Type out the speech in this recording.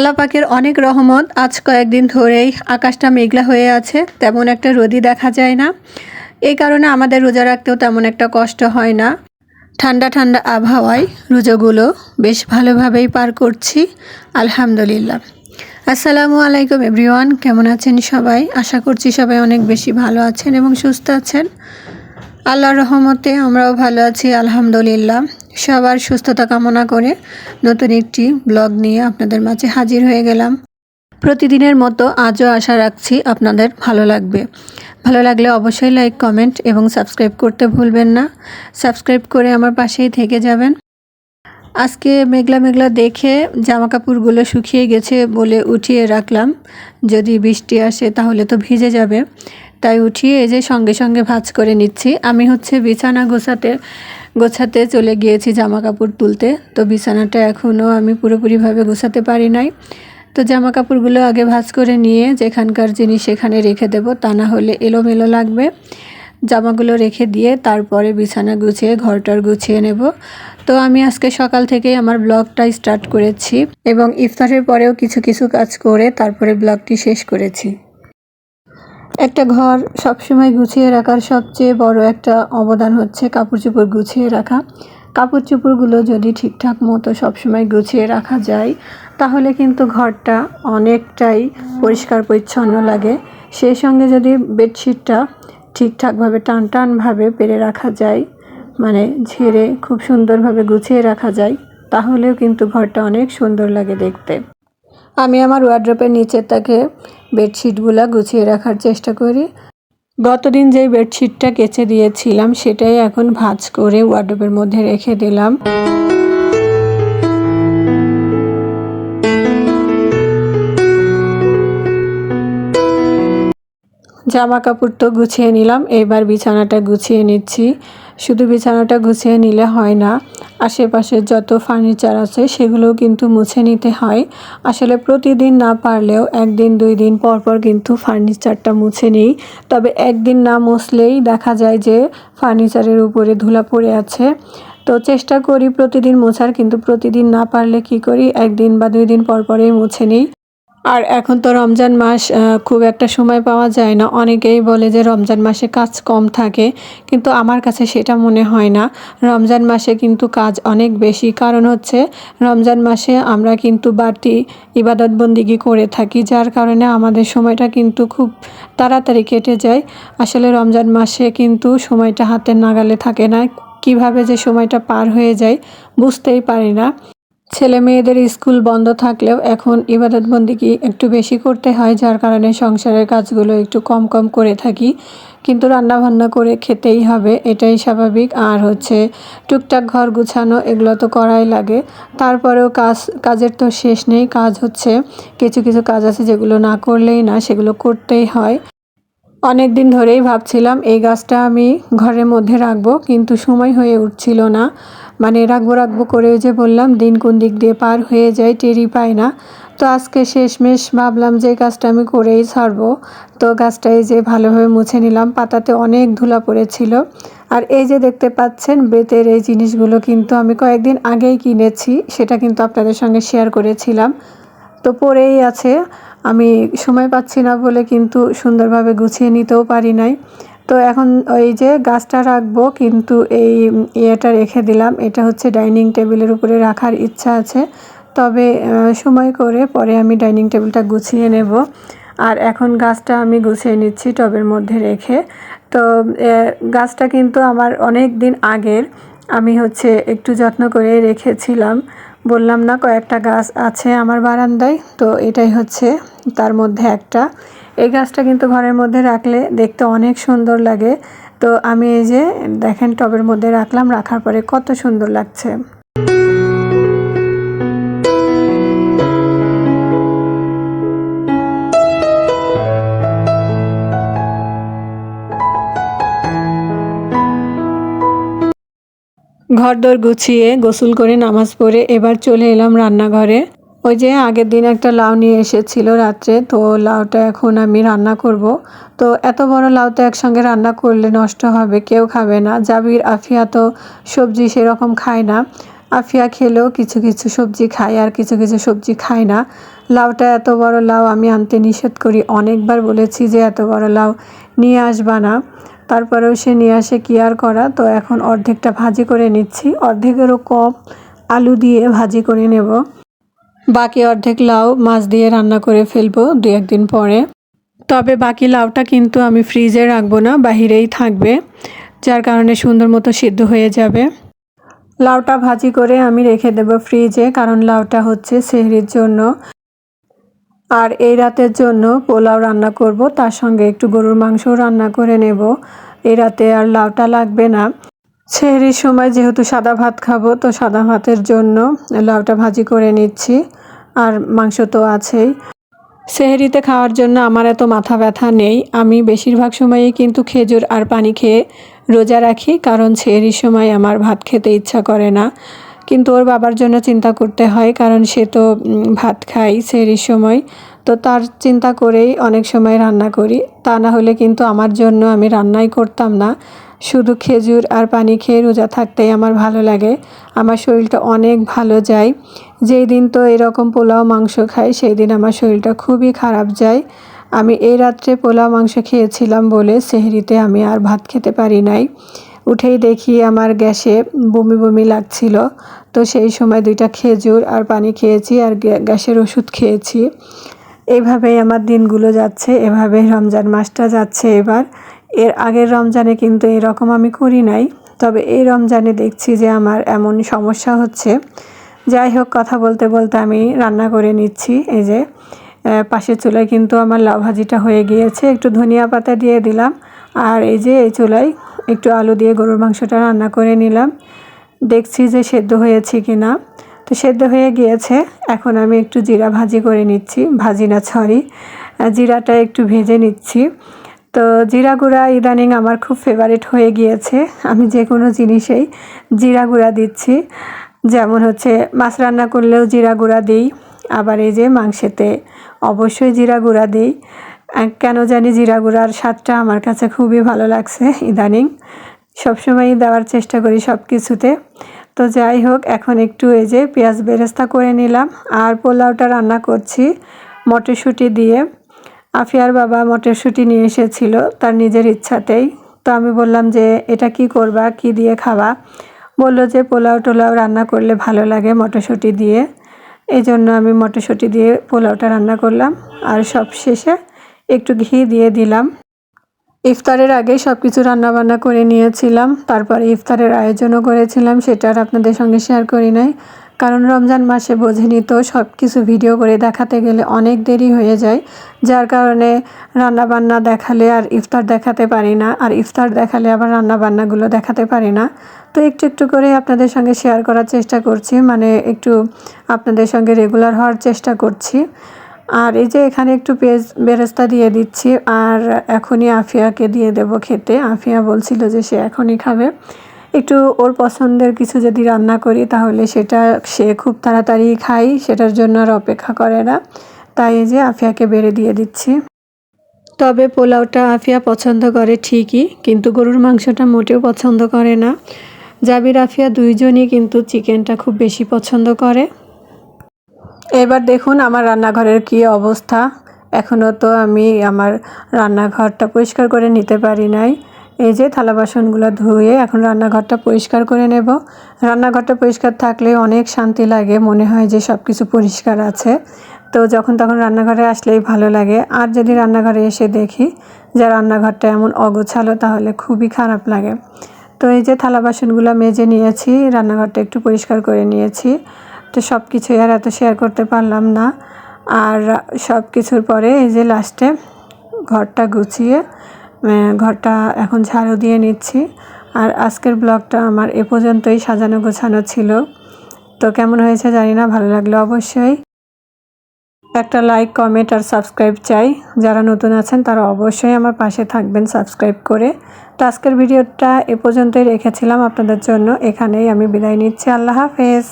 আল্লাহ পাকের অনেক রহমত। আজ কয়েকদিন ধরেই আকাশটা মেঘলা হয়ে আছে, তেমন একটা রোদি দেখা যায় না। এই কারণে আমাদের রোজা রাখতেও তেমন একটা কষ্ট হয় না। ঠান্ডা ঠান্ডা আবহাওয়ায় রোজাগুলো বেশ ভালোভাবেই পার করছি, আলহামদুলিল্লাহ। আসসালামু আলাইকুম এভরিওয়ান, কেমন আছেন সবাই? আশা করছি সবাই অনেক বেশি ভালো আছেন এবং সুস্থ আছেন। আল্লাহর রহমতে আমরাও ভালো আছি, আলহামদুলিল্লাহ। সবার সুস্থতা কামনা করে নতুন একটি ব্লগ নিয়ে আপনাদের মাঝে হাজির হয়ে গেলাম। প্রতিদিনের মতো আজও আশা রাখছি আপনাদের ভালো লাগবে। ভালো লাগলে অবশ্যই লাইক, কমেন্ট এবং সাবস্ক্রাইব করতে ভুলবেন না। সাবস্ক্রাইব করে আমার পাশেই থেকে যাবেন। আজকে মেঘলা মেঘলা দেখে জামা কাপড়গুলো শুকিয়ে গেছে বলে উঠিয়ে রাখলাম। যদি বৃষ্টি আসে তাহলে তো ভিজে যাবে। তাই উঠিয়ে এই যে সঙ্গে সঙ্গে ভাজ করে নিচ্ছি। আমি হচ্ছে বিছানা গোছাতে গোছাতে চলে গিয়েছি জামা কাপড় তুলতে। তো বিছানাটা এখনও আমি পুরোপুরিভাবে গোছাতে পারি নাই। তো জামা কাপড়গুলো আগে ভাজ করে নিয়ে যেখানকার জিনিস সেখানে রেখে দেব, তা না হলে এলোমেলো লাগবে। জামাগুলো রেখে দিয়ে তারপরে বিছানা গুছিয়ে, ঘরটার গুছিয়ে নেব। তো আমি আজকে সকাল থেকেই আমার ব্লগটা স্টার্ট করেছি এবং ইফতারের পরেও কিছু কিছু কাজ করে তারপরে ব্লগটি শেষ করেছি। একটা ঘর সবসময় গুছিয়ে রাখার সবচেয়ে বড় একটা অবদান হচ্ছে কাপড় চোপড় গুছিয়ে রাখা। কাপড় চোপড়গুলো যদি ঠিকঠাক মতো সবসময় গুছিয়ে রাখা যায়, তাহলে কিন্তু ঘরটা অনেকটাই পরিষ্কার পরিচ্ছন্ন লাগে। সেই সঙ্গে যদি বেডশিটটা ঠিকঠাকভাবে টান টানভাবে পেরে রাখা যায় মানে ঝেড়ে খুব সুন্দরভাবে গুছিয়ে রাখা যায়, তাহলেও কিন্তু ঘরটা অনেক সুন্দর লাগে দেখতে। আমি আমার ওয়ার্ড্রপের নিচের তাকে বেডশিটগুলো গুছিয়ে রাখার চেষ্টা করি। গতদিন যেই বেডশিটটা কেচে দিয়েছিলাম, সেটাই এখন ভাঁজ করে ওয়ার্ড্রপের মধ্যে রেখে দিলাম। জামা কাপড় তো গুছিয়ে নিলাম, এবার বিছানাটা গুছিয়ে নিচ্ছি। শুধু বিছানাটা গুছিয়ে নিলে হয় না, আশেপাশে যত ফার্নিচার আছে সেগুলোও কিন্তু মুছে নিতে হয়। আসলে প্রতিদিন না পারলেও একদিন, দুই দিন পর পর কিন্তু ফার্নিচারটা মুছে নিই। তবে একদিন না মুছলেই দেখা যায় যে ফার্নিচারের উপরে ধুলা পড়ে আছে। তো চেষ্টা করি প্রতিদিন মোছার, কিন্তু প্রতিদিন না পারলে কি করি? একদিন বা দুই দিন পর পরেই মুছে নিই। আর এখন তো রমজান মাস খুব একটা সময় পাওয়া যায় না। অনেকেই বলে যে রমজান মাসে কাজ কম থাকে, কিন্তু আমার কাছে সেটা মনে হয় না। রমজান মাসে কিন্তু কাজ অনেক বেশি। কারণ হচ্ছে, রমজান মাসে আমরা কিন্তু বাড়তি ইবাদত বন্দিগি করে থাকি, যার কারণে আমাদের সময়টা কিন্তু খুব তাড়াতাড়ি কেটে যায়। আসলে রমজান মাসে কিন্তু সময়টা হাতের নাগালে থাকে না। কীভাবে যে সময়টা পার হয়ে যায় বুঝতেই পারি না। ছেলে মেয়েদের স্কুল বন্ধ থাকলেও এখন ইবাদত বন্দিকে একটু বেশি করতে হয়, যার কারণে সংসারের কাজগুলো একটু কম কম করে থাকি। কিন্তু রান্না বান্না করে খেতেই হবে, এটাই স্বাভাবিক। আর হচ্ছে টুকটাক ঘর গুছানো, এগুলো তো করাই লাগে। তারপরেও কাজ, কাজের তো শেষ নেই। কাজ হচ্ছে, কিছু কিছু কাজ আছে যেগুলো না করলেই না, সেগুলো করতেই হয়। অনেক দিন ধরেই ভাবছিলাম এই গাছটা আমি ঘরের মধ্যে রাখব, কিন্তু সময় হয়ে উঠছিল না। মানে রাখব রাখব করে যে বললাম, দিন কোন দিক দিয়ে পার হয়ে যায় টেরি পায় না। তো আজকে শেষমেশ ভাবলাম যে গাছটা আমি করেই ছাড়বো। তো গাছটা এই যে ভালোভাবে মুছে নিলাম, পাতাতে অনেক ধুলা পড়েছিল। আর এই যে দেখতে পাচ্ছেন, বেতের এই জিনিসগুলো কিন্তু আমি কয়েকদিন আগেই কিনেছি, সেটা কিন্তু আপনাদের সঙ্গে শেয়ার করেছিলাম। তো পরেই আছে। আমি সময় পাচ্ছি না বলে কিন্তু সুন্দরভাবে গুছিয়ে নিতেও পারি নাই। তো এখন ওই যে গাছটা রাখব কিন্তু এই ইয়েটা রেখে দিলাম। এটা হচ্ছে ডাইনিং টেবিলের উপরে রাখার ইচ্ছা আছে। তবে সময় করে পরে আমি ডাইনিং টেবিলটা গুছিয়ে নেব। আর এখন গাছটা আমি গুছিয়ে নিচ্ছি টবের মধ্যে রেখে। তো গাছটা কিন্তু আমার অনেক দিন আগের। আমি হচ্ছে একটু যত্ন করে রেখেছিলাম। বললাম না, কয়েকটা গাছ আছে আমার বারান্দায়। তো এটাই হচ্ছে তার মধ্যে একটা। এই গাছটা কিন্তু ঘরের মধ্যে রাখলে দেখতে অনেক সুন্দর লাগে। তো আমি এই যে দেখেন টবের মধ্যে রাখলাম, রাখার পরে কত সুন্দর লাগছে। ঘরদোর গুছিয়ে গোসল করে নামাজ পড়ে এবার চলে এলাম রান্নাঘরে। ওই যে আগের দিন একটা লাউ নিয়ে এসেছিল রাত্রে, তো লাউটা এখন আমি রান্না করব। তো এত বড় লাউ তো একসঙ্গে রান্না করলে নষ্ট হবে, কেউ খাবে না। জাবির, আফিয়া তো সবজি সেরকম খায় না। আফিয়া খেলেও কিছু কিছু সবজি খায় আর কিছু কিছু সবজি খায় না। লাউটা এত বড় লাউ আমি আনতে নিষেধ করি। অনেকবার বলেছি যে এত বড় লাউ নিয়ে আসবা না। তারপরেও সে নিয়ে আসে কি আর করা? তো এখন অর্ধেকটা ভাজি করে নিচ্ছি। অর্ধেকেরও কম আলু দিয়ে ভাজি করে নেব। বাকি অর্ধেক লাউ মাছ দিয়ে রান্না করে ফেলব দু একদিন পরে। তবে বাকি লাউটা কিন্তু আমি ফ্রিজে রাখব না, বাহিরেই থাকবে, যার কারণে সুন্দর মতো সিদ্ধ হয়ে যাবে। লাউটা ভাজি করে আমি রেখে দেব ফ্রিজে, কারণ লাউটা হচ্ছে সেহরির জন্য। আর এই রাতের জন্য পোলাও রান্না করব, তার সঙ্গে একটু গরুর মাংসও রান্না করে নেব। এই রাতে আর লাউটা লাগবে না। সেহরির সময় যেহেতু সাদা ভাত খাব, তো সাদা ভাতের জন্য লাউটা ভাজি করে নিচ্ছি, আর মাংস তো আছেই। সেহেরিতে খাওয়ার জন্য আমার এত মাথা ব্যথা নেই। আমি বেশিরভাগ সময়ই কিন্তু খেজুর আর পানি খেয়ে রোজা রাখি, কারণ সেহরির সময় আমার ভাত খেতে ইচ্ছা করে না। কিন্তু ওর বাবার জন্য চিন্তা করতে হয়, কারণ সে তো ভাত খায় সেহরির সময়। তো তার চিন্তা করেই অনেক সময় রান্না করি। তা না হলে কিন্তু আমার জন্য আমি রান্নাই করতাম না। শুধু খেজুর আর পানি খেয়ে রোজা থাকতেই আমার ভালো লাগে। আমার শরীরটা অনেক ভালো যায়। যেই দিন তো এরকম পোলাও, মাংস খাই, সেই দিন আমার শরীরটা খুবই খারাপ যায়। আমি এই রাত্রে পোলাও, মাংস খেয়েছিলাম বলে সেহরিতে আমি আর ভাত খেতে পারি নাই। উঠেই দেখি আমার গ্যাসে বমি বমি লাগছিল। তো সেই সময় দুইটা খেজুর আর পানি খেয়েছি আর গ্যাসের ওষুধ খেয়েছি। এইভাবেই আমার দিনগুলো যাচ্ছে, এভাবেই রমজান মাসটা যাচ্ছে এবার। এর আগের রমজানে কিন্তু এরকম আমি করি নাই, তবে এই রমজানে দেখছি যে আমার এমন সমস্যা হচ্ছে। যাই হোক, কথা বলতে বলতে আমি রান্না করে নিচ্ছি, এই যে পাশের চুলায় কিন্তু আমার লাউ ভাজিটা হয়ে গিয়েছে। একটু ধনিয়া পাতা দিয়ে দিলাম। আর এই যে, এই চুলায় একটু আলু দিয়ে গরুর মাংসটা রান্না করে নিলাম। দেখছি যে সেদ্ধ হয়েছে কি না তো সেদ্ধ হয়ে গিয়েছে। এখন আমি একটু জিরা ভাজি করে নিচ্ছি। ভাজি না সরি জিরাটা একটু ভেজে নিচ্ছি। তো জিরা গুঁড়া ইদানিং আমার খুব ফেভারিট হয়ে গিয়েছে। আমি যে কোনো জিনিসেই জিরা গুঁড়া দিচ্ছি। যেমন হচ্ছে মাছ রান্না করলেও জিরা গুঁড়া দিই। আবার এই যে মাংসেতে অবশ্যই জিরা গুঁড়া দিই। কেন জানি জিরা গুঁড়ার স্বাদটা আমার কাছে খুবই ভালো লাগছে ইদানিং। সবসময়ই দেওয়ার চেষ্টা করি সব কিছুতে তো যাই হোক, এখন একটু এই যে পেঁয়াজ বেরেস্তা করে নিলাম আর পোলাওটা রান্না করছি মটরশুঁটি দিয়ে। আফিয়ার বাবা মটরশুঁটি নিয়ে এসেছিল তার নিজের ইচ্ছাতেই। তো আমি বললাম যে, এটা কি করবা? কি দিয়ে খাওয়া বলল যে, পোলাও টোলাও রান্না করলে ভালো লাগে মটরশুঁটি দিয়ে। এই জন্য আমি মটরশুঁটি দিয়ে পোলাওটা রান্না করলাম। আর সব শেষে একটু ঘি দিয়ে দিলাম। ইফতারের আগে সব কিছু রান্নাবান্না করে নিয়েছিলাম। তারপরে ইফতারের আয়োজনও করেছিলাম, সেটা আর আপনাদের সঙ্গে শেয়ার করি নাই। কারণ রমজান মাসে বোঝেনি তো সব কিছু ভিডিও করে দেখাতে গেলে অনেক দেরি হয়ে যায়। যার কারণে রান্নাবান্না দেখালে আর ইফতার দেখাতে পারি না, আর ইফতার দেখালে আবার রান্নাবান্নাগুলো দেখাতে পারি না। তো একটু একটু করে আপনাদের সঙ্গে শেয়ার করার চেষ্টা করছি মানে একটু আপনাদের সঙ্গে রেগুলার হওয়ার চেষ্টা করছি। আর এই যে এখানে একটু পেঁয়াজ বেরেস্তা দিয়ে দিচ্ছি, আর এখনই আফিয়াকে দিয়ে দেব খেতে। আফিয়া বলছিল যে সে এখনই খাবে। একটু ওর পছন্দের কিছু যদি রান্না করি, তাহলে সেটা সে খুব তাড়াতাড়ি খাই সেটার জন্য আর অপেক্ষা করে না। তাই এই যে আফিয়াকে বেড়ে দিয়ে দিচ্ছি। তবে পোলাওটা আফিয়া পছন্দ করে ঠিকই, কিন্তু গরুর মাংসটা মোটেও পছন্দ করে না। জাবির আফিয়া দুইজনই কিন্তু চিকেনটা খুব বেশি পছন্দ করে। এবার দেখুন আমার রান্নাঘরের কি অবস্থা। এখনও তো আমি আমার রান্নাঘরটা পরিষ্কার করে নিতে পারি নাই। এই যে থালা বাসনগুলো ধুয়ে এখন রান্নাঘরটা পরিষ্কার করে নেব। রান্নাঘরটা পরিষ্কার থাকলে অনেক শান্তি লাগে, মনে হয় যে সব কিছু পরিষ্কার আছে। তো যখন তখন রান্নাঘরে আসলেই ভালো লাগে। আর যদি রান্নাঘরে এসে দেখি যে রান্নাঘরটা এমন অগোছালো, তাহলে খুবই খারাপ লাগে। তো এই যে থালা বাসনগুলো মেজে নিয়েছি, রান্নাঘরটা একটু পরিষ্কার করে নিয়েছি। তো সব কিছুই আর এত শেয়ার করতে পারলাম না। আর সব কিছুর পরে এই যে লাস্টে ঘরটা গুছিয়ে ঘরটা এখন ঝাড়ু দিয়ে নিচ্ছি। আর আজকের ব্লগটা আমার এ পর্যন্তই সাজানো গোছানো ছিল। তো কেমন হয়েছে জানি না, ভালো লাগল অবশ্যই একটা লাইক কমেন্ট আর সাবস্ক্রাইব চাই। যারা নতুন আছেন, তারা অবশ্যই আমার পাশে থাকবেন সাবস্ক্রাইব করে। তো আজকের ভিডিওটা এ পর্যন্তই রেখেছিলাম আপনাদের জন্য। এখানেই আমি বিদায় নিচ্ছি। আল্লাহ হাফেজ।